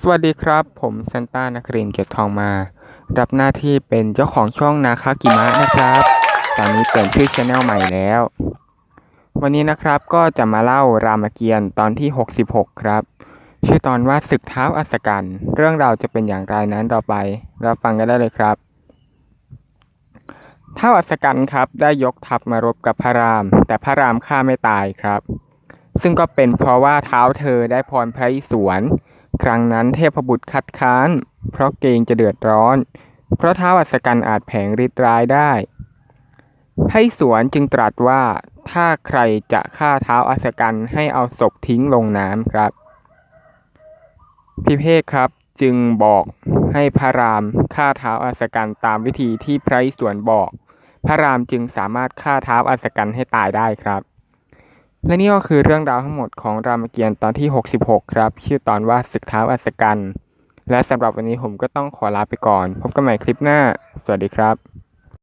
สวัสดีครับ ผมเซนต้านครินเกียรติทองมา รับหน้าที่เป็นเจ้าของช่องนาคากิมะนะครับ ตอนนี้เปลี่ยนชื่อช anel ใหม่แล้ว วันนี้นะครับก็จะมาเล่ารามเกียรติ์ตอนที่ 66 ครับ ชื่อตอนว่าศึกเท้าอัศกัณฐ์เรื่องราวจะเป็นอย่างไรนั้นต่อไปรับฟังกันได้เลยครับท้าอัศกัณฐ์ครับได้ยกทัพมารบกับพระราม แต่พระรามฆ่าไม่ตายครับ ซึ่งก็เป็นเพราะว่าเท้าเธอได้พรพระอิศวร ครั้งนั้นเทพบุตรคัดค้าน เพราะเกรงจะเดือดร้อน เพราะท้าวอัศกัณฐ์อาจแผงฤทธิ์ร้ายได้พระอิศวรจึงตรัสว่าถ้าใครจะฆ่าเท้าอัศกัณฐ์ให้เอาศพทิ้งลงน้ำครับ พิเภกครับจึงบอกให้พระรามฆ่าเท้าอัศกัณฐ์ตามวิธีที่พระอิศวรบอก พระรามจึงสามารถฆ่าเท้าอัศกัณฐ์ให้ตายได้ครับ และนี่ก็คือเรื่องราวทั้งหมดของรามเกียรติ์ตอนที่ 66 ครับ ชื่อตอนว่าศึกเท้าอัศกัณฐ์และสำหรับวันนี้ผมก็ต้องขอลาไปก่อน พบกันใหม่คลิปหน้า สวัสดีครับ